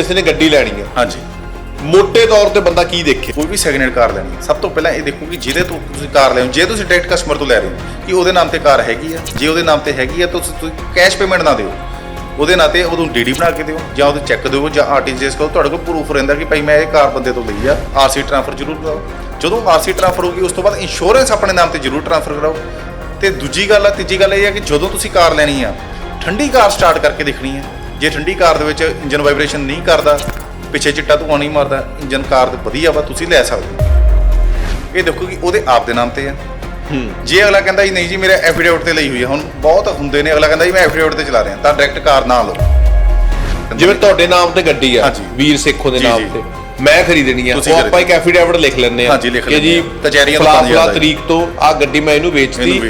ਕਿਸੇ ਨੇ ਗੱਡੀ ਲੈਣੀ ਹੈ ਹਾਂਜੀ। ਮੋٹے ਤੌਰ ਤੇ ਬੰਦਾ ਕੀ ਦੇਖੇ? ਕੋਈ ਵੀ ਸੈਕਿੰਡ ਹੈਂਡ ਕਾਰ ਲੈਣੀ ਹੈ ਸਭ ਤੋਂ ਪਹਿਲਾਂ ਇਹ ਦੇਖੋ ਕਿ ਜਿਹਦੇ ਤੋਂ ਤੁਸੀਂ ਕਾਰ ਲੈ ਹੋ ਜੇ ਤੁਸੀਂ ਡਾਇਰੈਕਟ ਕਸਟਮਰ ਤੋਂ ਲੈ ਰਹੇ ਹੋ ਕਿ ਉਹਦੇ ਨਾਮ ਤੇ ਕਾਰ ਹੈਗੀ ਆ। ਜੇ ਉਹਦੇ ਨਾਮ ਤੇ ਹੈਗੀ ਆ ਤਾਂ ਤੁਸੀਂ ਤੁਸੀਂ ਕੈਸ਼ ਪੇਮੈਂਟ ਨਾ ਦਿਓ। ਉਹਦੇ ਨਾਂ ਤੇ ਉਹਨੂੰ ਡੀਡੀ ਬਣਾ ਕੇ ਦਿਓ ਜਾਂ ਉਹਦੇ ਚੈੱਕ ਦਿਓ ਜਾਂ ਆਰਟੀਜੀਐਸ ਕਰੋ। ਤੁਹਾਡੇ ਕੋਲ ਪ੍ਰੂਫ ਰਹਿੰਦਾ ਕਿ ਭਾਈ ਮੈਂ ਇਹ ਕਾਰ ਬੰਦੇ ਤੋਂ ਲਈ ਆ। ਆਰਸੀ ਟ੍ਰਾਂਸਫਰ ਜ਼ਰੂਰ ਕਰਾਓ। ਜਦੋਂ ਆਰਸੀ ਟ੍ਰਾਂਸਫਰ ਹੋਊਗੀ ਉਸ ਤੋਂ ਬਾਅਦ ਇੰਸ਼ੋਰੈਂਸ ਆਪਣੇ ਨਾਮ ਤੇ ਜ਼ਰੂਰ ਟ੍ਰਾਂਸਫਰ ਕਰਾਓ। ਤੇ ਦੂਜੀ ਗੱਲ ਆ ਤੀਜੀ ਗੱਲ ਇਹ ਆ ਕਿ ਜਦੋਂ ਤੁਸੀਂ ਕਾਰ ਲੈਣੀ ਆ ਠੰਡੀ ਕਾਰ ਸਟਾਰਟ ਕਰਕੇ ਦੇਖਣੀ ਆ। ਜੇ ਠੰਡੀ ਕਾਰ ਦੇ ਵਿੱਚ ਇੰਜਨ ਵਾਈਬ੍ਰੇਸ਼ਨ ਨਹੀਂ ਕਰਦਾ ਪਿੱਛੇ ਚਿੱਟਾ ਧੂੰਆਂ ਨਹੀਂ ਮਾਰਦਾ ਇੰਜਨ ਕਾਰ ਦੇ ਵਧੀਆ ਵਾ ਤੁਸੀਂ ਲੈ ਸਕਦੇ ਹੋ ਇਹ ਦੇਖੋ ਕਿ ਉਹਦੇ ਆਪ ਦੇ ਨਾਮ ਤੇ ਆ ਜੇ ਅਗਲਾ ਕਹਿੰਦਾ ਜੀ ਨਹੀਂ ਜੀ ਮੇਰੇ ਐਫੀਡੇਵਿਟ ਤੇ ਲਈ ਹੋਈ ਆ ਹੁਣ ਬਹੁਤ ਹੁੰਦੇ ਨੇ ਅਗਲਾ ਕਹਿੰਦਾ ਜੀ ਮੈਂ ਐਫੀਡੇਵਿਟ ਤੇ ਚਲਾ ਰਿਹਾ ਤਾਂ ਡਾਇਰੈਕਟ ਕਾਰ ਨਾ ਲਓ ਜਿਵੇਂ ਤੁਹਾਡੇ ਨਾਮ ਤੇ ਗੱਡੀ ਆ। ਵੀਰ ਸੇਖੋਂ ਦੇ ਨਾਮ। ਤੇ ਮੈਂ ਖਰੀਦਣੀ ਆ ਤੁਸੀਂ ਉਹ ਆਪਾਂ। ਇੱਕ ਐਫੀਡੇਵਿਟ ਲਿਖ ਲੈਂਦੇ ਆ ਕਿ ਜੀ। ਕਚਹਿਰੀਆਂ ਤੋਂ ਫਲਾ ਪੰਜ ਹਜ਼ਾਰ ਫਲਾ ਦਾ ਜੀ। ਤਰੀਕ ਤੋਂ ਆ ਗੱਡੀ ਮੈਂ ਇਹਨੂੰ ਵੇਚਤੀ।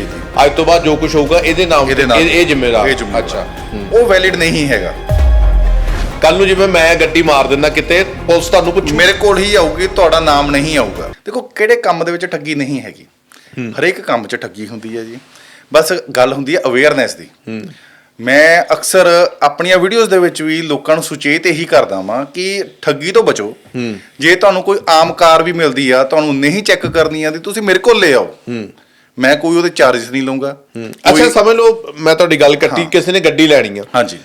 ਅੱਜ ਤੋਂ ਬਾਅਦ ਜੋ ਕੁਝ ਹੋਊਗਾ ਇਹਦੇ ਨਾਮ ਇਹਦੇ ਇਹ ਇਹ ਜ਼ਿੰਮੇਵਾਰ। ਇਹ ਜ਼ਿੰਮੇਵਾਰ। ਅੱਛਾ। ਉਹ ਵੈਲਿਡ ਨਹੀਂ ਹੈਗਾ। ਕੱਲ ਨੂੰ ਜਿਵੇਂ ਮੈਂ ਗੱਡੀ ਮਾਰ ਦਿੰਦਾ ਕਿਤੇ ਪੁਲਿਸ ਤੁਹਾਨੂੰ ਪੁੱਛੂ। ਮੇਰੇ ਕੋਲ ਹੀ ਆਊਗੀ ਤੁਹਾਡਾ ਨਾਮ ਨਹੀਂ ਆਊਗਾ। ਦੇਖੋ ਕਿਹੜੇ ਕੰਮ ਦੇ ਵਿੱਚ ਠੱਗੀ ਨਹੀਂ ਹੈਗੀ। ਹਰੇਕ ਕੰਮ 'ਚ ਠੱਗੀ ਹੁੰਦੀ ਹੈ ਜੀ। ਬਸ ਗੱਲ ਹੁੰਦੀ ਹੈ ਅਵੇਅਰਨੈਸ ਦੀ। ਮੈਂ ਅਕਸਰ ਆਪਣੀਆਂ ਵੀਡੀਓਜ਼ ਦੇ ਵਿੱਚ ਵੀ ਲੋਕਾਂ ਨੂੰ ਸੁਚੇਤ ਇਹੀ ਕਰਦਾ ਵਾਂ ਕਿ ਠੱਗੀ ਤੋਂ ਬਚੋ। ਜੇ ਤੁਹਾਨੂੰ ਕੋਈ ਆਮ ਕਾਰ ਵੀ ਮਿਲਦੀ ਆ ਤੁਹਾਨੂੰ ਨਹੀਂ ਚੈੱਕ ਕਰਨੀ ਆਂਦੀ ਤੁਸੀਂ ਮੇਰੇ ਕੋਲ ਲੈ ਆਓ। ਮੈਂ ਕੋਈ ਉਹਦੇ ਚਾਰजेस ਨਹੀਂ ਲਵਾਂਗਾ ਅੱਛਾ ਸਮਝ ਲਓ ਮੈਂ ਤੁਹਾਡੀ ਗੱਲ ਕੱਟੀ ਕਿਸੇ ਨੇ ਗੱਡੀ ਲੈਣੀ ਆ। ਹਾਂਜੀ।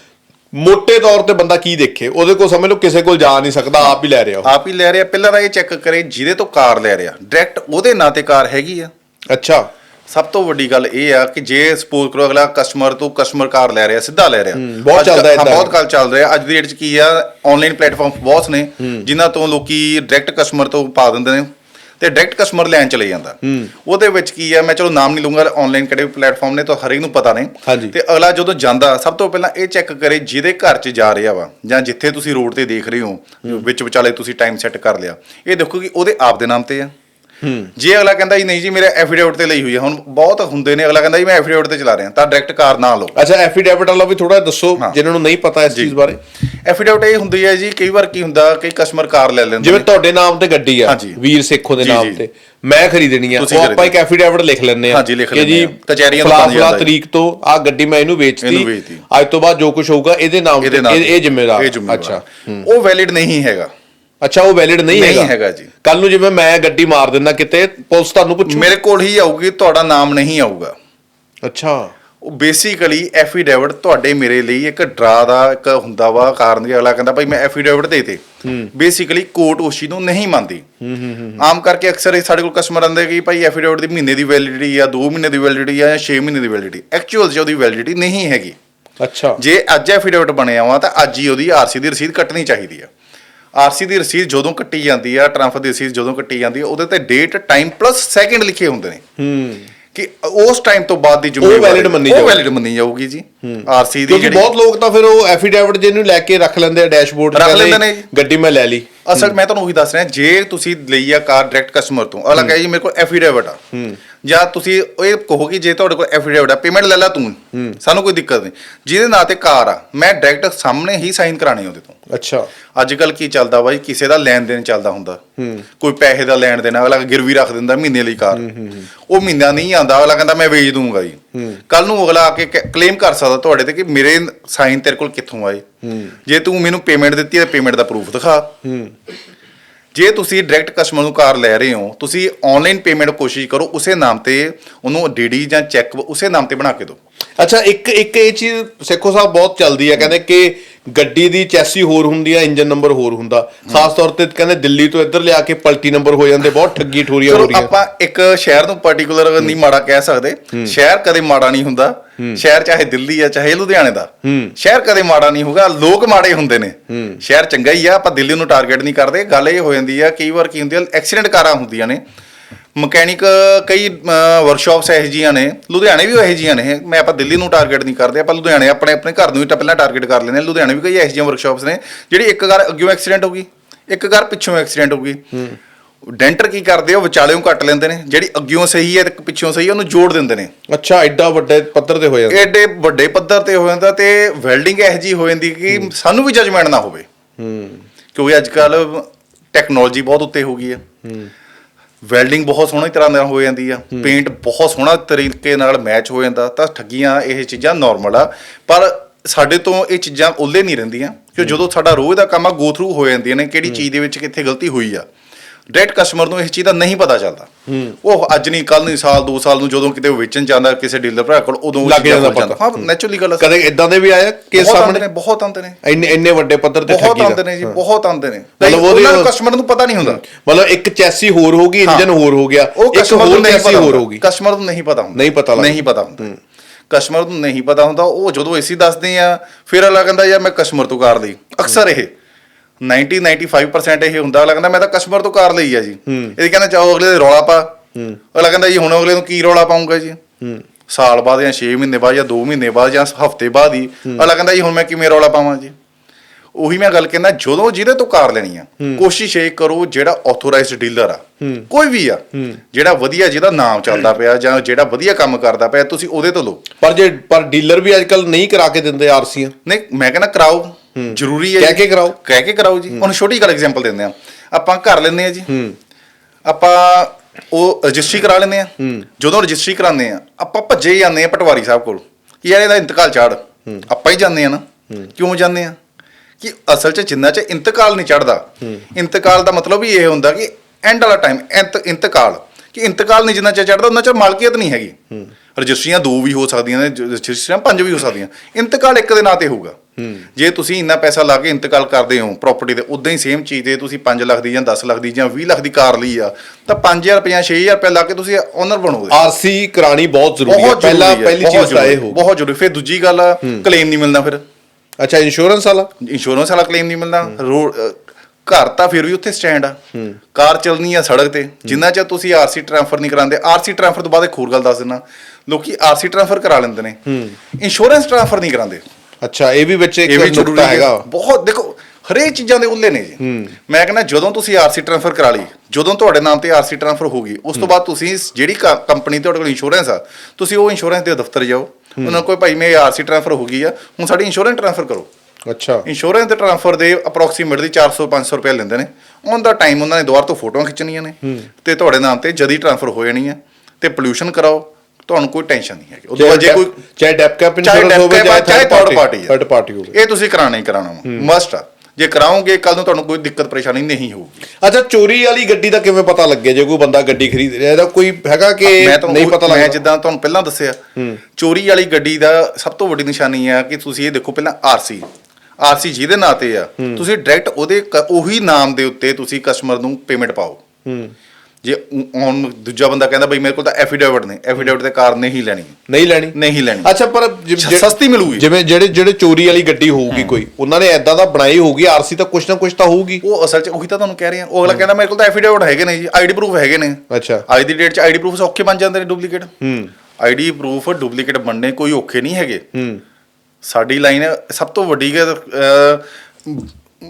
ਮੋਟੇ ਤੌਰ ਤੇ ਬੰਦਾ ਕੀ ਦੇਖੇ? ਉਹਦੇ ਕੋਲ ਸਮਝ ਲਓ ਕਿਸੇ ਕੋਲ ਜਾ ਨਹੀਂ ਸਕਦਾ ਆਪ ਹੀ ਲੈ ਰਿਹਾ ਆਪ ਹੀ ਲੈ ਰਿਹਾ ਪਹਿਲਾਂ ਇਹ ਚੈੱਕ ਕਰੇ ਜਿਹਦੇ ਤੋਂ ਕਾਰ ਲੈ ਰਿਹਾ। ਡਾਇਰੈਕਟ ਉਹਦੇ ਨਾਂ ਤੇ ਕਾਰ ਹੈਗੀ ਆ। ਅੱਛਾ। ਸਭ ਤੋਂ ਵੱਡੀ ਗੱਲ ਇਹ ਆ ਕਿ ਜੇ ਸਪੋਰਟ ਕਰੋ ਅਗਲਾ ਕਸਟਮਰ ਤੋਂ ਕਸਟਮਰ ਕਾਰ ਲੈ ਰਿਹਾ ਸਿੱਧਾ ਲੈ ਰਿਹਾ। ਬਹੁਤ ਚੱਲਦਾ ਹੈ ਬਹੁਤ ਕਾਲ ਚੱਲ ਰਿਹਾ। ਅੱਜ ਦੀ ਡੇਟ 'ਚ ਕੀ ਆ ਆਨਲਾਈਨ ਪਲੇਟਫਾਰਮ ਬਹੁਤ ਨੇ ਜਿਨ੍ਹਾਂ ਤੋਂ ਲੋਕੀ ਡਾਇਰੈਕਟ ਕਸਟਮਰ ਤੋਂ ਪਾ ਦਿੰਦੇ ਨੇ। ਤੇ ਡਾਇਰੈਕਟ ਕਸਟਮਰ ਲੈਣ ਚਲੇ ਜਾਂਦਾ। ਉਹਦੇ ਵਿੱਚ ਕੀ ਆ ਮੈਂ ਚਲੋ ਨਾਮ ਨਹੀਂ ਲੂੰਗਾ ਆਨਲਾਈਨ ਕਿਹੜੇ ਪਲੇਟਫਾਰਮ ਨੇ ਤਾਂ ਹਰੇਕ ਨੂੰ ਪਤਾ ਨੇ। ਹਾਂਜੀ। ਤੇ ਅਗਲਾ ਜਦੋਂ ਜਾਂਦਾ ਸਭ ਤੋਂ ਪਹਿਲਾਂ ਇਹ ਚੈੱਕ ਕਰੇ ਜਿਹਦੇ ਘਰ 'ਚ ਜਾ ਰਿਹਾ ਵਾ ਜਾਂ ਜਿੱਥੇ ਤੁਸੀਂ ਰੋਡ ਤੇ ਦੇਖ ਰਹੇ ਹੋ ਵਿੱਚ ਵਿਚਾਲੇ ਤੁਸੀਂ ਟਾਈਮ ਸੈੱਟ ਕਰ ਲਿਆ। ਇਹ ਦੇਖੋ ਕਿ ਉਹਦੇ ਆਪ ਦੇ ਨਾਮ ਤੇ ਆ। ਜੇ ਅਗਲਾ ਕਹਿੰਦਾ ਜੀ ਨਹੀਂ ਜੀ ਮੇਰੇ ਐਫੀਡੇਵਿਟ ਤੇ ਲਈ ਹੋਈ ਆ ਹੁਣ ਬਹੁਤ ਹੁੰਦੇ ਨੇ ਅਗਲਾ ਕਹਿੰਦਾ ਜੀ ਮੈਂ ਐਫੀਡੇਵਿਟ ਤੇ ਚਲਾ ਰਿਹਾ ਤਾਂ ਡਾਇਰੈਕਟ ਕਾਰ ਨਾ ਲਓ ਅੱਛਾ ਐਫੀਡੇਵਿਟ ਵਾਲਾ ਵੀ ਥੋੜਾ ਦੱਸੋ ਹਾਂ। ਜਿਨ੍ਹਾਂ ਨੂੰ ਨਹੀਂ ਪਤਾ ਇਸ ਚੀਜ਼ ਬਾਰੇ ਐਫੀਡੇਵਿਟ ਇਹ ਹੁੰਦੀ ਹੈ ਜੀ ਕਈ ਵਾਰ ਕੀ ਹੁੰਦਾ ਕਈ ਕਸਟਮਰ ਕਾਰ ਲੈ ਲੈਂਦੇ ਜਿਵੇਂ ਤੁਹਾਡੇ ਨਾਮ ਤੇ ਗੱਡੀ ਆ। ਵੀਰ ਸੇਖੋਂ ਦੇ ਨਾਮ। ਤੇ ਮੈਂ ਖਰੀਦਣੀ ਆ ਉਹ ਆਪਾਂ। ਇੱਕ ਐਫੀਡੇਵਿਟ ਲਿਖ ਲੈਂਦੇ ਆ ਕਿ ਜੀ। ਕਚਹਿਰੀਆਂ ਤੋਂ ਪੰਜ ਹਜ਼ਾਰ। ਤਰੀਕ ਤੋਂ ਆ ਗੱਡੀ ਮੈਂ ਇਹਨੂੰ ਵੇਚਤੀ। ਅੱਜ ਤੋਂ ਬਾਅਦ ਜੋ ਕੁਝ ਹੋਊਗਾ ਇਹਦੇ ਨਾਮ ਤੇ ਇਹ ਜ਼ਿੰਮੇਵਾਰ। ਅੱਛਾ ਉਹ ਵੈਲਿਡ ਨਹੀਂ ਹੈਗਾ ਅੱਛਾ ਉਹ ਵੈਲਿਡ ਨਹੀਂ ਨਹੀਂ ਹੈਗਾ। ਹੈਗਾ ਜੀ। ਕੱਲ ਨੂੰ ਜਿਵੇਂ ਮੈਂ ਗੱਡੀ ਮਾਰ ਦਿੰਦਾ ਕਿਤੇ ਪੁਲਿਸ ਤੁਹਾਨੂੰ ਪੁੱਛੂ। ਮੇਰੇ ਕੋਲ ਹੀ ਆਊਗੀ ਤੁਹਾਡਾ ਨਾਮ ਨਹੀਂ ਆਊਗਾ। ਅੱਛਾ। ਉਹ ਬੇਸਿਕਲੀ ਐਫੀਡੇਵਿਟ ਤੁਹਾਡੇ ਮੇਰੇ ਲਈ ਇੱਕ ਡਰਾ ਦਾ ਇੱਕ ਹੁੰਦਾ ਵਾ ਕਾਰਨ ਕਿ ਅਗਲਾ ਕਹਿੰਦਾ ਭਾਈ ਮੈਂ ਐਫੀਡੇਵਿਟ ਦੇ ਤੇ ਬੇਸਿਕਲੀ ਕੋਰਟ ਉਸ ਚੀਜ਼ ਨੂੰ ਨਹੀਂ ਮੰਨਦੀ। ਆਮ ਕਰਕੇ ਅਕਸਰ ਇਹ ਸਾਡੇ ਕੋਲ ਕਸਟਮਰ ਆਉਂਦੇ ਕਿ ਭਾਈ ਐਫੀਡੇਵਿਟ ਦੀ ਮਹੀਨੇ ਦੀ ਵੈਲਿਡਿਟੀ ਆ 2 ਮਹੀਨੇ ਦੀ ਵੈਲਿਡਿਟੀ ਆ ਜਾਂ 6 ਮਹੀਨੇ ਦੀ ਵੈਲਿਡਿਟੀ ਐਕਚੁਅਲ 'ਚ ਉਹਦੀ ਵੈਲਿਡਿਟੀ ਨਹੀਂ ਹੈਗੀ। ਅੱਛਾ। ਜੇ ਅੱਜ ਐਫੀਡੇਵਿਟ ਬਣਿਆ ਵਾ ਤਾਂ ਅੱਜ ਹੀ ਉਹਦੀ ਆਰਸੀ ਦੀ ਰਸੀਦ ਕੱਟਣੀ ਚਾਹੀਦੀ ਆ। ਆਰਸੀ ਦੀ ਰਸੀਦ ਜਦੋਂ ਕੱਟੀ ਜਾਂਦੀ ਆ ਟ੍ਰਾਂਸਫਰ ਦੀ ਰਸੀਦ ਜਦੋਂ ਕੱਟੀ ਜਾਂਦੀ ਆ ਉਹਦੇ ਤੇ ਡੇਟ ਟਾਈਮ ਪਲੱਸ ਸੈਕਿੰਡ ਲਿਖੇ ਹੁੰਦੇ ਨੇ। ਹੂੰ। ਕਿ ਉਸ ਟਾਈਮ ਤੋਂ ਬਾਅਦ ਦੀ ਜ਼ਿੰਮੇਵਾਰੀ valid ਮੰਨੀ ਉਹ ਜਾਊਗੀ। ਵੈਲਿਡ ਮੰਨੀ ਜਾਊਗੀ ਜੀ। ਆਰਸੀ ਦੀ ਜਿਹੜੀ ਬਹੁਤ ਲੋਕ ਤਾਂ ਫਿਰ ਉਹ ਐਫੀਡੇਵਿਟ ਜਿਹਨੂੰ ਲੈ ਕੇ ਰੱਖ ਲੈਂਦੇ ਆ ਡੈਸ਼ਬੋਰਡ ਰੱਖ ਲੈਂਦੇ ਨੇ ਜੀ। ਗੱਡੀ ਮੈਂ ਲੈ ਲਈ। ਅਸਲ ਮੈਂ ਤੁਹਾਨੂੰ ਉਹੀ ਦੱਸ ਰਿਹਾ ਜੇ ਤੁਸੀਂ ਲਈ ਆ ਕਾਰ ਡਾਇਰੈਕਟ ਕਸਟਮਰ ਤੋਂ ਅਗਲਾ ਕਹੇ ਜੀ ਮੇਰੇ ਕੋਲ ਐਫੀਡੇਵਿਟ ਆ। ਜਾਂ ਤੁਸੀਂ ਇਹ ਕਹੋ ਕਿ ਜੇ ਤੁਹਾਡੇ ਕੋਲ ਐਫੀਡੇਵਿਟ ਆ ਪੇਮੈਂਟ ਲੈ ਲੈ ਤੂੰ। ਸਾਨੂੰ ਕੋਈ ਦਿੱਕਤ ਨਹੀਂ। ਜਿਹਦੇ ਨਾਂ ਤੇ ਕਾਰ ਆ ਮੈਂ ਡਾਇਰੈਕਟ ਸਾਹਮਣੇ ਹੀ ਸਾਈਨ ਕਰਾਣੇ ਉਹਦੇ ਤੋਂ। ਅੱਛਾ। ਅੱਜ ਕੱਲ ਕੀ ਚੱਲਦਾ ਬਾਈ ਕਿਸੇ ਦਾ ਲੈਣ ਦੇਣ ਚੱਲਦਾ ਹੁੰਦਾ। ਕੋਈ ਪੈਸੇ ਦਾ ਲੈਣ ਦੇਣ ਅਗਲਾ ਗਿਰਵੀ ਰੱਖ ਦਿੰਦਾ ਮਹੀਨੇ ਲਈ ਕਾਰ। ਉਹ ਮਹੀਨਾ ਨਹੀਂ ਆਂਦਾ ਅਗਲਾ ਕਹਿੰਦਾ ਮੈਂ ਵੇਚ ਦੂੰਗਾ ਜੀ। ਕੱਲ ਨੂੰ ਅਗਲਾ ਆ ਕੇ ਕਲੇਮ ਕਰ ਸਕਦਾ ਤੁਹਾਡੇ ਤੇ ਕਿ ਮੇਰੇ ਸਾਈਨ ਤੇਰੇ ਕੋਲ ਕਿੱਥੋਂ ਆਏ। ਜੇ ਤੂੰ ਮੈਨੂੰ ਪੇਮੈਂਟ ਦਿੱਤੀ ਹੈ ਪੇਮੈਂਟ ਦਾ ਪ੍ਰੂਫ ਦਿਖਾ। ਜੇ ਤੁਸੀਂ ਡਾਇਰੈਕਟ ਕਸਟਮਰ ਨੂੰ ਕਾਰ ਲੈ ਰਹੇ ਹੋ, ਤੁਸੀਂ ਆਨਲਾਈਨ ਪੇਮੈਂਟ ਕੋਸ਼ਿਸ਼ ਕਰੋ, ਉਸੇ ਨਾਮ ਤੇ ਉਹਨੂੰ ਡੀਡੀ ਜਾਂ ਚੈੱਕ ਉਸੇ ਨਾਮ ਤੇ ਬਣਾ ਕੇ ਦਿਓ। ਅੱਛਾ, ਇੱਕ ਇੱਕ ਇਹ ਚੀਜ਼ ਸੇਖੋ ਸਾਹਿਬ ਬਹੁਤ ਚੱਲਦੀ ਹੈ, ਕਹਿੰਦੇ ਕਿ ਗੱਡੀ ਦੀ ਚੈਸੀ ਹੋਰ ਹੁੰਦੀ ਆ ਇੰਜਨ ਨੰਬਰ ਹੋਰ ਹੁੰਦਾ। ਖਾਸ ਤੌਰ ਤੇ ਕਹਿੰਦੇ ਦਿੱਲੀ ਤੋਂ ਇੱਧਰ ਲਿਆ ਕੇ ਪਲਟੀ ਨੰਬਰ ਹੋ ਜਾਂਦੇ ਬਹੁਤ ਠੱਗੀ ਠੋਰੀਆਂ ਹੋ ਰਹੀਆਂ। ਆਪਾਂ ਇੱਕ ਸ਼ਹਿਰ ਨੂੰ ਪਾਰਟਿਕੂਲਰ ਨਹੀਂ ਮਾੜਾ ਕਹਿ ਸਕਦੇ। ਸ਼ਹਿਰ ਕਦੇ ਮਾੜਾ ਨਹੀਂ ਹੁੰਦਾ। ਸ਼ਹਿਰ ਚਾਹੇ ਦਿੱਲੀ ਆ ਚਾਹੇ ਲੁਧਿਆਣੇ ਦਾ। ਸ਼ਹਿਰ ਕਦੇ ਮਾੜਾ ਨਹੀਂ ਹੋਊਗਾ ਲੋਕ ਮਾੜੇ ਹੁੰਦੇ ਨੇ। ਸ਼ਹਿਰ ਚੰਗਾ ਹੀ ਆ ਆਪਾਂ ਦਿੱਲੀ ਨੂੰ ਟਾਰਗੇਟ ਨਹੀਂ ਕਰਦੇ। ਗੱਲ ਇਹ ਹੋ ਜਾਂਦੀ ਆ ਕਈ ਵਾਰ ਕੀ ਹੁੰਦੀ ਆ ਐਕਸੀਡੈਂਟ ਕਾਰਾਂ ਹੁੰਦੀਆਂ ਨੇ। ਮਕੈਨਿਕ ਕਈ ਵਰਕਸ਼ਾਪਸ ਇਹੋ ਜਿਹੀਆਂ ਨੇ ਲੁਧਿਆਣੇ ਵੀ ਇਹੋ ਜਿਹੀਆਂ ਨੇ ਮੈਂ ਆਪਾਂ ਦਿੱਲੀ ਨੂੰ ਟਾਰਗੇਟ ਨਹੀਂ ਕਰਦੇ ਆਪਾਂ ਲੁਧਿਆਣੇ ਆਪਣੇ ਆਪਣੇ ਘਰ ਨੂੰ ਹੀ ਤਾਂ ਪਹਿਲਾਂ ਟਾਰਗੇਟ ਕਰ ਲੈਂਦੇ ਹਾਂ ਲੁਧਿਆਣੇ ਵੀ ਕਈ ਇਹੋ ਜਿਹੀਆਂ ਵਰਕਸ਼ਾਪਸ ਨੇ ਜਿਹੜੀ ਇੱਕ ਕਾਰ ਅੱਗਿਓਂ ਐਕਸੀਡੈਂਟ ਹੋ ਗਈ ਇੱਕ ਕਾਰ ਪਿੱਛੋਂ ਐਕਸੀਡੈਂਟ ਹੋ ਗਈ। ਡੈਂਟਰ ਕੀ ਕਰਦੇ ਆ ਉਹ ਵਿਚਾਲਿਓਂ ਕੱਟ ਲੈਂਦੇ ਨੇ ਜਿਹੜੀ ਅੱਗਿਓਂ ਸਹੀ ਹੈ ਤੇ ਪਿੱਛੋਂ ਸਹੀ ਹੈ ਉਹਨੂੰ ਜੋੜ ਦਿੰਦੇ ਨੇ। ਅੱਛਾ ਐਡਾ ਵੱਡੇ ਪੱਧਰ ਤੇ ਹੋ ਜਾਂਦਾ। ਐਡੇ ਵੱਡੇ ਪੱਧਰ ਤੇ ਹੋ ਜਾਂਦਾ ਤੇ ਵੈਲਡਿੰਗ ਇਹੋ ਜਿਹੀ ਹੋ ਜਾਂਦੀ ਕਿ ਸਾਨੂੰ ਵੀ ਜਜਮੈਂਟ ਨਾ ਹੋਵੇ। ਹੂੰ। ਕਿਉਂਕਿ ਅੱਜ ਕੱਲ ਟੈਕਨੋਲੋਜੀ ਬਹੁਤ ਉੱਤੇ ਹੋ ਗਈ ਹੈ। ਵੈਲਡਿੰਗ ਬਹੁਤ ਸੋਹਣੀ ਤਰ੍ਹਾਂ ਨਾਲ ਹੋ ਜਾਂਦੀ ਆ। ਪੇਂਟ ਬਹੁਤ ਸੋਹਣਾ ਤਰੀਕੇ ਨਾਲ ਮੈਚ ਹੋ ਜਾਂਦਾ ਤਾਂ ਠੱਗੀਆਂ ਇਹ ਚੀਜ਼ਾਂ ਨਾਰਮਲ ਆ। ਪਰ ਸਾਡੇ ਤੋਂ ਇਹ ਚੀਜ਼ਾਂ ਉੱਲੇ ਨਹੀਂ ਰਹਿੰਦੀਆਂ ਕਿ ਜਦੋਂ ਸਾਡਾ ਰੋਜ਼ ਦਾ ਕੰਮ ਆ ਗੋ ਥਰੂ ਹੋ ਜਾਂਦੀਆਂ ਨੇ ਕਿਹੜੀ ਚੀਜ਼ ਦੇ ਵਿੱਚ ਕਿੱਥੇ ਗਲਤੀ ਹੋਈ ਆ। ਡਾਇਰੈਕਟ ਕਸਟਮਰ ਨੂੰ ਇਸ ਚੀਜ਼ ਦਾ ਨਹੀਂ ਪਤਾ ਚੱਲਦਾ। ਉਹ ਅੱਜ ਨਹੀਂ ਕੱਲ ਨਹੀਂ ਸਾਲ ਦੋ ਸਾਲ ਨੂੰ ਜਦੋਂ ਕਿਤੇ ਉਹ ਵੇਚਣ ਜਾਂਦਾ ਕਿਸੇ ਡੀਲਰ ਭਰਾ ਕੋਲ ਉਦੋਂ ਲੱਗ ਜਾਂਦਾ ਪਤਾ। ਹਾਂ ਨੈਚੁਰਲੀ ਗੱਲ ਕਦੇ ਇਦਾਂ ਦੇ ਵੀ ਆਇਆ ਕਿ ਬਹੁਤ ਆਉਂਦੇ ਸਾਹਮਣੇ ਨੇ ਬਹੁਤ ਆਉਂਦੇ ਨੇ। ਇੰਨੇ ਇੰਨੇ ਵੱਡੇ ਪੱਧਰ ਤੇ ਬਹੁਤ ਠੱਗੀ ਆਉਂਦੇ ਦਾ ਨੇ ਜੀ ਬਹੁਤ ਆਉਂਦੇ ਨੇ। ਮਤਲਬ ਉਹਦੀ ਕਸਟਮਰ ਨੂੰ ਪਤਾ ਨਹੀਂ ਹੁੰਦਾ। ਮਤਲਬ ਇੱਕ ਚੈਸੀ ਹੋਰ ਹੋਗੀ ਇੰਜਨ ਹੋਰ ਹੋ ਗਿਆ। ਇੱਕ ਹੋਰ ਚੈਸੀ ਹੋਰ ਹੋਗੀ ਕਸਟਮਰ ਨੂੰ ਨਹੀਂ ਪਤਾ ਹੁੰਦਾ। ਨਹੀਂ ਪਤਾ। ਨਹੀਂ ਪਤਾ ਹੁੰਦਾ। ਕਸਟਮਰ ਨੂੰ ਨਹੀਂ ਪਤਾ ਹੁੰਦਾ। ਉਹ ਜਦੋਂ ਏਸੀ ਦੱਸਦੇ ਆ ਫਿਰ ਅਗਲਾ ਕਹਿੰਦਾ ਯਾਰ ਮੈਂ ਕਸਟਮਰ ਤੋਂ ਕਾਰ ਲਈ। ਅਕਸਰ ਇਹ। 90 95% ਇਹ ਹੁੰਦਾ ਕਹਿੰਦਾ ਮੈਂ ਤਾਂ ਕਸਟਮਰ ਤੋਂ ਕਾਰ ਲਈ ਆ ਜੀ। ਇਹ ਕਹਿੰਦਾ ਚਾਹੋ ਅਗਲੇ ਦੇ ਰੌਲਾ ਪਾ। ਅਗਲਾ ਕਹਿੰਦਾ ਜੀ ਹੁਣ ਅਗਲੇ ਨੂੰ ਕੀ ਰੌਲਾ ਪਾਉਂਗਾ ਜੀ? ਸਾਲ ਬਾਅਦ ਜਾਂ 6 ਮਹੀਨੇ ਬਾਅਦ ਜਾਂ 2 ਮਹੀਨੇ ਬਾਅਦ ਜਾਂ ਹਫ਼ਤੇ ਬਾਅਦ ਹੀ ਅਗਲਾ ਕਹਿੰਦਾ ਜੀ ਹੁਣ ਮੈਂ ਕਿਵੇਂ ਰੌਲਾ ਪਾਵਾਂ ਜੀ? ਉਹੀ ਮੈਂ ਗੱਲ ਕਹਿੰਦਾ ਜਦੋਂ ਜਿਹਦੇ ਤੋਂ ਕਾਰ ਲੈਣੀ ਆ ਕੋਸ਼ਿਸ਼ ਇਹ ਕਰੋ ਜਿਹੜਾ ਆਥੋਰਾਈਜ਼ਡ ਡੀਲਰ ਆ। ਕੋਈ ਵੀ ਆ। ਜਿਹੜਾ ਵਧੀਆ ਜਿਹਦਾ ਨਾਮ ਚੱਲਦਾ ਪਿਆ ਜਾਂ ਜਿਹੜਾ ਵਧੀਆ ਕੰਮ ਕਰਦਾ ਪਿਆ ਤੁਸੀਂ ਉਹਦੇ ਤੋਂ ਲਓ। ਪਰ ਜੇ ਪਰ ਡੀਲਰ ਵੀ ਅੱਜਕੱਲ ਨਹੀਂ ਕਰਾ ਕੇ ਦਿੰਦੇ ਆਰਸੀਆਂ ਨਹੀਂ ਮੈਂ ਕਹਿੰਦਾ ਕਰਾਓ। ਜ਼ਰੂਰੀ ਹੈ ਕਹਿ। ਕੇ ਕਰਾਓ। ਕਹਿ ਕੇ ਕਰਾਓ ਜੀ। ਹੁਣ ਛੋਟੀ ਗੱਲ ਐਗਜ਼ਾਮਪਲ ਦਿੰਦੇ ਆ ਆਪਾਂ ਘਰ ਲੈਂਦੇ ਆ ਜੀ। ਆਪਾਂ ਉਹ ਰਜਿਸਟਰੀ ਕਰਾ ਲੈਂਦੇ ਆ ਜਦੋਂ ਰਜਿਸਟਰੀ ਕਰਾਉਂਦੇ ਆ ਆਪਾਂ ਭੱਜੇ ਜਾਂਦੇ ਆ ਪਟਵਾਰੀ ਸਾਹਿਬ ਕੋਲ। ਕਿ ਯਾਰ ਇਹਦਾ ਇੰਤਕਾਲ ਚਾੜ। ਆਪਾਂ ਹੀ ਜਾਂਦੇ ਆ ਨਾ। ਕਿਉਂ ਜਾਂਦੇ ਆ ਕਿ ਅਸਲ 'ਚ ਜਿੰਨਾ 'ਚ ਇੰਤਕਾਲ ਨਹੀਂ ਚੜਦਾ ਇੰਤਕਾਲ ਦਾ ਮਤਲਬ ਵੀ ਇਹ ਹੁੰਦਾ ਕਿ ਐਂਡ ਵਾਲਾ ਟਾਈਮ ਇੰਤਕਾਲ। ਕਿ ਇੰਤਕਾਲ ਨਹੀਂ ਜਿੰਨਾ ਚਿਰ ਚੜਦਾ ਉਹਨਾਂ ਚਿਰ ਮਾਲਕੀਅਤ ਨਹੀਂ ਹੈਗੀ। ਰਜਿਸਟਰੀਆਂ ਦੋ ਵੀ ਹੋ ਸਕਦੀਆਂ ਨੇ ਰਜਿਸਟਰੀਆਂ ਪੰਜ ਵੀ ਹੋ ਸਕਦੀਆਂ। ਇੰਤਕਾਲ ਇੱਕ ਦੇ ਨਾਂ ਤੇ ਹੋਊਗਾ। ਜੇ ਤੁਸੀਂ ਇੰਨਾ ਪੈਸਾ ਲਾ ਕੇ ਇੰਤਕਾਲ ਕਰਦੇ ਹੋ ਪ੍ਰਾਪਰਟੀ ਦੇ ਉਦਾਂ ਹੀ ਸੇਮ ਚੀਜ਼ ਦੇ ਤੁਸੀਂ 5 ਲੱਖ ਦੀ ਜਾਂ 10 ਲੱਖ ਦੀ ਜਾਂ 20 ਲੱਖ ਦੀ ਕਾਰ ਲਈ ਆ ਤਾਂ 5000 ਰੁਪਏ 6000 ਰੁਪਏ ਲਾ ਕੇ ਤੁਸੀਂ ਓਨਰ ਬਣੋਗੇ। ਆਰਸੀ ਕਰਾਣੀ ਬਹੁਤ ਜ਼ਰੂਰੀ ਹੈ। ਪਹਿਲਾ ਪਹਿਲੀ ਚੀਜ਼ ਤਾਂ ਇਹ ਹੋ ਬਹੁਤ ਜ਼ਰੂਰੀ। ਫਿਰ ਦੂਜੀ ਗੱਲ ਕਲੇਮ ਨਹੀਂ ਮਿਲਦਾ ਫਿਰ। ਅੱਛਾ ਇੰਸ਼ੋਰੈਂਸ ਵਾਲਾ? ਇੰਸ਼ੋਰੈਂਸ ਵਾਲਾ ਕਲੇਮ ਨਹੀਂ ਮਿਲਦਾ। ਰੋਡ ਘਰ ਤਾਂ ਫਿਰ ਵੀ ਉੱਥੇ ਸਟੈਂਡ ਆ। ਕਾਰ ਚੱਲਣੀ ਆ ਸੜਕ ਤੇ। ਜਿੰਨਾ ਚਿਰ ਤੁਸੀਂ ਆਰਸੀ ਟ੍ਰਾਂਸਫਰ ਨਹੀਂ ਕਰਾਉਂਦੇ ਆਰਸੀ ਟ੍ਰਾਂਸਫਰ ਤੋਂ ਬਾਅਦ ਇੱਕ ਹੋਰ ਗੱਲ ਦੱਸ ਦਿੰਦਾ ਲੋਕੀ ਆਰਸੀ ਟ੍ਰਾਂਸਫਰ ਕਰਾ ਲੈਂਦੇ ਨੇ। ਇੰਸ਼ੋਰੈਂਸ ਟ੍ਰਾਂਸਫਰ ਨਹੀਂ ਕਰਾਉਂਦੇ। ਅੱਛਾ ਇਹ ਵੀ ਵਿੱਚ ਇੱਕ ਇਹ ਵੀ ਜ਼ਰੂਰੀ ਨੁਕਤਾ ਹੈਗਾ ਬਹੁਤ ਦੇਖੋ ਹਰੇਕ ਚੀਜ਼ਾਂ ਦੇ ਉੱਲੇ ਨੇ ਜੀ। ਮੈਂ ਕਹਿੰਦਾ ਜਦੋਂ ਤੁਸੀਂ ਆਰਸੀ ਟ੍ਰਾਂਸਫਰ ਕਰਾ ਲਈ ਜਦੋਂ ਤੁਹਾਡੇ ਨਾਮ ਤੇ ਆਰਸੀ ਟ੍ਰਾਂਸਫਰ ਹੋ ਗਈ ਉਸ ਤੋਂ ਬਾਅਦ ਤੁਸੀਂ ਜਿਹੜੀ ਕੰਪਨੀ ਤੁਹਾਡੇ ਕੋਲ ਇੰਸ਼ੋਰੈਂਸ ਆ ਤੁਸੀਂ ਉਹ ਇੰਸ਼ੋਰੈਂਸ ਦੇ ਦਫ਼ਤਰ ਜਾਓ। ਉਹਨਾਂ ਕੋਈ ਭਾਈ ਮੇਰੀ ਆਰਸੀ ਟ੍ਰਾਂਸਫਰ ਹੋ ਗਈ ਆ ਹੁਣ ਸਾਡੀ ਇੰਸ਼ੋਰੈਂਸ ਟ੍ਰਾਂਸਫਰ ਕਰੋ। ਅੱਛਾ। ਇੰਸ਼ੋਰੈਂਸ ਦੇ ਟ੍ਰਾਂਸਫਰ ਦੇ ਅਪਰੋਕਸੀਮੇਟਲੀ 400 500 ਰੁਪਏ ਲੈਂਦੇ ਨੇ। ਔਨ ਦਾ ਟਾਈਮ ਉਹਨਾਂ ਨੇ ਦੁਆਰ ਤੋਂ ਫੋਟੋਆਂ ਖਿੱਚਣੀਆਂ ਨੇ। ਤੇ ਤੁਹਾਡੇ ਨਾਮ ਤੇ ਜਦੀ ਟ੍ਰਾਂਸਫਰ ਹੋ ਜਾਣੀ ਹੈ ਤੇ ਪੋਲੂਸ਼ਨ ਕਰਾਓ। ਤੁਹਾਨੂੰ ਕੋਈ ਟੈਨਸ਼ਨ ਨਹੀਂ ਹੈਗੀ। ਉਦੋਂ ਬਾਅਦ ਜੇ ਕੋਈ ਚਾਹੇ ਡੈਪ ਕੈਪ ਚਾਹੇ ਇੰਸ਼ੋਰੈਂਸ ਹੋਵੇ ਚਾਹੇ ਥਰਡ ਪਾਰਟੀ ਥਰਡ ਪਾਰਟੀ ਹੋਵੇ। ਇਹ ਤੁਸੀਂ ਕਰਾਣਾ ਹੀ ਕਰਾਣਾ ਮਸਟ ਆ। ਜੇ ਕਰਾਓਗੇ ਕੱਲ ਨੂੰ ਤੁਹਾਨੂੰ ਕੋਈ ਦਿੱਕਤ ਪਰੇਸ਼ਾਨੀ ਨਹੀਂ ਹੋਊਗੀ। ਅੱਛਾ ਚੋਰੀ ਵਾਲੀ ਗੱਡੀ ਦਾ ਕਿਵੇਂ ਪਤਾ ਲੱਗਿਆ ਜੇ ਕੋਈ ਬੰਦਾ ਗੱਡੀ ਖਰੀਦ ਰਿਹਾ ਇਹਦਾ ਕੋਈ ਹੈਗਾ ਕਿ ਮੈਂ ਨਹੀਂ ਪਤਾ ਮੈਂ ਲੱਗਦਾ? ਜਿੱਦਾਂ ਤੁਹਾਨੂੰ ਪਹਿਲਾਂ ਦੱਸਿਆ ਚੋਰੀ ਵਾਲੀ ਗੱਡੀ ਦਾ ਸਭ ਤੋਂ ਵੱਡੀ ਨਿਸ਼ਾਨੀ ਆ ਕਿ ਤੁਸੀਂ ਇਹ ਦੇਖੋ ਪਹਿਲਾਂ ਆਰਸੀ ਆਰਸੀ ਜਿਹਦੇ ਨਾਂ ਤੇ ਆ। ਤੁਸੀਂ ਡਾਇਰੈਕਟ ਉਹਦੇ ਉਹੀ ਨਾਮ ਦੇ ਉੱਤੇ ਤੁਸੀਂ ਕਸਟਮਰ ਨੂੰ ਪੇਮੈਂਟ ਪਾਓ। ਜੇ ਹੁਣ ਦੂਜਾ ਬੰਦਾ ਕਹਿੰਦਾ ਬਈ ਮੇਰੇ ਕੋਲ ਤਾਂ ਐਫੀਡੇਵਿਟ ਨੇ ਐਫੀਡੇਵਿਟ ਤੇ ਕਾਰ ਨਹੀਂ ਲੈਣੀ। ਨਹੀਂ ਲੈਣੀ? ਨਹੀਂ ਲੈਣੀ। ਅੱਛਾ ਪਰ ਸਸਤੀ ਮਿਲੂਗੀ। ਜਿਵੇਂ ਜਿਹੜੇ ਜਿਹੜੇ ਚੋਰੀ ਵਾਲੀ ਗੱਡੀ ਹੋਊਗੀ ਕੋਈ ਉਹਨਾਂ ਨੇ ਐਦਾਂ ਦਾ ਬਣਾਈ ਹੋਊਗੀ ਆਰਸੀ ਤਾਂ ਕੁਛ ਨਾ ਕੁਛ ਤਾਂ ਹੋਊਗੀ। ਉਹ ਅਸਲ 'ਚ ਉਹੀ ਤਾਂ ਤੁਹਾਨੂੰ ਕਹਿ ਰਹੇ। ਆ ਉਹ ਅਗਲਾ ਕਹਿੰਦਾ ਮੇਰੇ ਕੋਲ ਤਾਂ ਐਫੀਡੇਵਿਟ ਹੈਗੇ ਨੇ ਜੀ ਆਈਡੀ ਪ੍ਰੂਫ ਹੈਗੇ ਨੇ। ਅੱਛਾ। ਅੱਜ ਦੀ ਡੇਟ 'ਚ ਆਈਡੀ ਪ੍ਰੂਫ ਸੌਖੇ ਬਣ ਜਾਂਦੇ ਨੇ ਡੁਪਲੀਕੇਟ ਹੂੰ। ਆਈਡੀ ਪ੍ਰੂਫ ਡੁਪਲੀਕੇਟ ਬਣਨੇ ਕੋਈ ਔਖੇ ਨਹੀਂ ਹੈਗੇ। ਹੂੰ। ਸਾਡੀ ਲਾਈਨ ਸਭ ਤੋਂ ਵੱਡੀ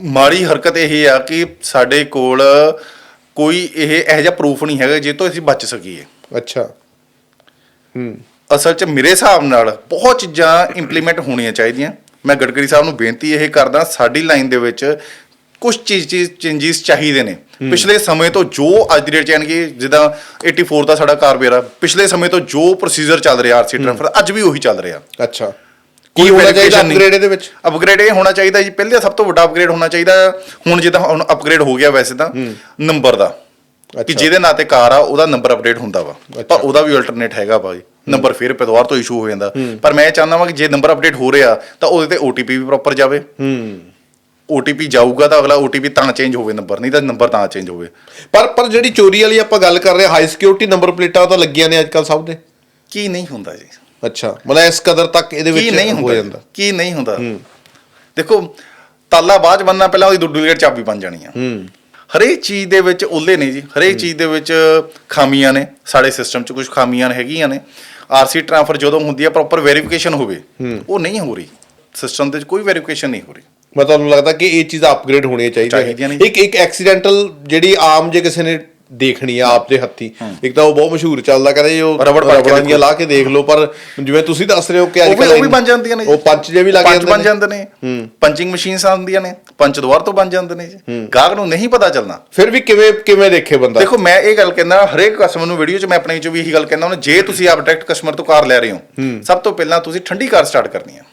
ਮਾੜੀ ਹਰਕਤ ਇਹ ਆ ਕਿ ਸਾਡੇ ਕੋਲ ਕੋਈ ਇਹ ਇਹੋ ਜਿਹਾ ਪ੍ਰੂਫ ਨਹੀਂ ਹੈਗਾ ਜੇ ਤੋਂ ਅਸੀਂ ਬਚ ਸਕੀਏ। ਅੱਛਾ। ਹੂੰ। ਅਸਲ 'ਚ ਮੇਰੇ ਹਿਸਾਬ ਨਾਲ ਬਹੁਤ ਚੀਜ਼ਾਂ ਇੰਪਲੀਮੈਂਟ ਹੋਣੀਆਂ ਚਾਹੀਦੀਆਂ। ਮੈਂ ਗਡਕਰੀ ਸਾਹਿਬ ਨੂੰ ਬੇਨਤੀ ਇਹ ਕਰਦਾ ਸਾਡੀ ਲਾਈਨ ਦੇ ਵਿੱਚ ਕੁਝ ਚੀਜ਼ ਚੀਜ਼ ਚੇਂਜਸ ਚਾਹੀਦੇ ਨੇ। ਪਿਛਲੇ ਸਮੇਂ ਤੋਂ ਜੋ ਅੱਜ ਦੀ ਡੇਟ ਚ ਕਿ ਜਿੱਦਾਂ 84 ਦਾ ਸਾਡਾ ਕਾਰਬੇਰ ਪਿਛਲੇ ਸਮੇਂ ਤੋਂ ਜੋ ਪ੍ਰੋਸੀਜਰ ਚੱਲ ਰਿਹਾ ਆਰਸੀ ਟ੍ਰਾਂਸਫਰ ਅੱਜ ਵੀ ਉਹੀ ਚੱਲ ਰਿਹਾ। ਅੱਛਾ। ਕੀ ਹੋਣਾ ਚਾਹੀਦਾ। ਅਪਗ੍ਰੇਡ ਇਹਦੇ ਵਿੱਚ? ਅਪਗ੍ਰੇਡ ਇਹ ਹੋਣਾ ਚਾਹੀਦਾ ਜੀ। ਪਹਿਲੇ ਸਭ ਤੋਂ ਵੱਡਾ ਅਪਗ੍ਰੇਡ ਹੋਣਾ ਚਾਹੀਦਾ। ਹੁਣ ਜਿੱਦਾਂ ਹੁਣ ਅਪਗ੍ਰੇਡ ਹੋ ਗਿਆ ਵੈਸੇ ਤਾਂ ਨੰਬਰ ਦਾ। ਕਿ। ਜਿਹਦੇ ਨਾਂ ਤੇ ਕਾਰ ਆ ਉਹਦਾ ਨੰਬਰ ਅਪਡੇਟ ਹੁੰਦਾ ਵਾ। ਪਰ ਉਹਦਾ ਵੀ ਅਲਟਰਨੇਟ ਹੈਗਾ ਭਾਈ ਨੰਬਰ ਫਿਰ ਦੁਬਾਰਾ ਤੋਂ ਇਸ਼ੂ ਹੋ ਜਾਂਦਾ। ਪਰ ਮੈਂ ਚਾਹੁੰਦਾ ਵਾਂ ਕਿ ਜੇ ਨੰਬਰ ਅਪਡੇਟ ਹੋ ਰਿਹਾ ਤਾਂ ਉਹਦੇ ਤੇ OTP ਵੀ ਪ੍ਰੋਪਰ ਜਾਵੇ। ਹੂੰ। OTP ਜਾਊਗਾ ਤਾਂ ਅਗਲਾ OTP ਤਾਂ ਚੇਂਜ ਹੋਵੇ ਨੰਬਰ ਨਹੀਂ ਤਾਂ ਨੰਬਰ ਤਾਂ ਚੇਂਜ ਹੋਵੇ। ਪਰ ਪਰ ਜਿਹੜੀ ਚੋਰੀ ਵਾਲੀ ਆਪਾਂ ਗੱਲ ਕਰ ਰਹੇ ਹਾਈ ਸਿਕਿਉਰਿਟੀ ਨੰਬਰ ਪਲੇਟਾਂ ਤਾਂ ਲੱਗੀਆਂ ਨੇ ਅੱਜਕੱਲ ਸਭ ਦੇ। ਕੀ ਨਹੀਂ ਹੁੰਦਾ ਜੀ। ਅੱਛਾ ਮਤਲਬ ਇਸ ਕਦਰ ਤੱਕ ਇਹਦੇ ਕੀ ਵਿੱਚ ਨਹੀਂ ਹੋ ਹੁੰਦਾ? ਜਾਂਦਾ। ਕੀ ਨਹੀਂ ਹੁੰਦਾ? ਦੇਖੋ ਤਾਲਾ ਬਾਅਦ 'ਚ ਬੰਨਣਾ ਪਹਿਲਾਂ ਉਹਦੀ ਡੁਪਲੀਕੇਟ ਚਾਬੀ ਬਣ ਜਾਣੀ ਆ। ਹੂੰ। ਹਰੇਕ ਚੀਜ਼ ਦੇ ਵਿੱਚ ਉੱਲੇ ਨੇ ਜੀ। ਹਰੇਕ ਚੀਜ਼ ਦੇ ਵਿੱਚ ਖਾਮੀਆਂ ਨੇ ਸਾਡੇ ਸਿਸਟਮ 'ਚ ਕੁਝ ਖਾਮੀਆਂ ਹੈਗੀਆਂ ਨੇ। ਆਰਸੀ ਟ੍ਰਾਂਸਫਰ ਜਦੋਂ ਹੁੰਦੀ ਆ ਪ੍ਰੋਪਰ ਵੈਰੀਫਿਕੇਸ਼ਨ ਹੋਵੇ ਉਹ ਨਹੀਂ ਹੋ ਰਹੀ। ਸਿਸਟਮ ਦੇ ਵਿੱਚ ਕੋਈ ਵੈਰੀਫਿਕੇਸ਼ਨ ਨਹੀਂ ਹੋ ਰਹੀ। ਮੈਂ ਤੁਹਾਨੂੰ ਲੱਗਦਾ ਕਿ ਇਹ ਚੀਜ਼ਾਂ ਅਪਗ੍ਰੇਡ ਹੋਣੀਆਂ ਚਾਹੀਦੀਆਂ ਚਾਹੀਦੀਆਂ ਨੇ। ਇੱਕ ਇੱਕ ਐਕਸੀਡੈਂਟਲ ਜਿਹੜੀ ਆਮ ਜੇ ਕਿਸੇ ਨੇ ਦੇਖਣੀ ਆ ਆਪ ਦੇ ਹੱਥੀ। ਇੱਕ ਤਾਂ ਉਹ ਬਹੁਤ ਮਸ਼ਹੂਰ ਚੱਲਦਾ ਕਹਿੰਦੇ ਉਹ ਰਬੜ ਦੇਖੋ। ਲਾ ਕੇ ਦੇਖ ਲਓ ਪਰ ਜਿਵੇਂ ਤੁਸੀਂ ਦੱਸ ਰਹੇ ਹੋ ਕਿ ਉਹ ਵੀ ਅੱਜਕੱਲ ਉਹ ਵੀ ਬਣ ਜਾਂਦੀਆਂ ਨੇ। ਉਹ ਪੰਚ ਜੇ ਵੀ ਲੱਗ ਪੰਚ ਬਣ ਜਾਂਦੇ ਜਾਂਦੇ ਨੇ। ਪੰਚਿੰਗ ਮਸ਼ੀਨਸ ਆਉਂਦੀਆਂ ਨੇ ਪੰਚ ਦੁਆਰ ਤੋਂ ਬਣ ਜਾਂਦੇ ਨੇ ਗਾਹਕ ਨੂੰ ਨਹੀਂ ਪਤਾ ਚੱਲਣਾ। ਫਿਰ ਵੀ ਕਿਵੇਂ ਕਿਵੇਂ ਦੇਖੇ ਬੰਦਾ? ਦੇਖੋ ਮੈਂ ਇਹ ਗੱਲ ਕਹਿੰਦਾ ਹਰੇਕ ਕਸਟਮਰ ਨੂੰ ਵੀਡੀਓ 'ਚ ਮੈਂ ਆਪਣੇ 'ਚ ਵੀ ਇਹੀ ਗੱਲ ਕਹਿੰਦਾ ਹਾਂ ਜੇ ਤੁਸੀਂ ਆਪ ਡਾਇਰੈਕਟ ਕਸਟਮਰ ਤੋਂ ਕਾਰ ਲੈ ਰਹੇ ਹੋ ਸਭ ਤੋਂ ਪਹਿਲਾਂ ਤੁਸੀਂ ਠੰਡੀ ਕਾਰ ਸਟਾਰਟ ਕਰਨੀ ਆ।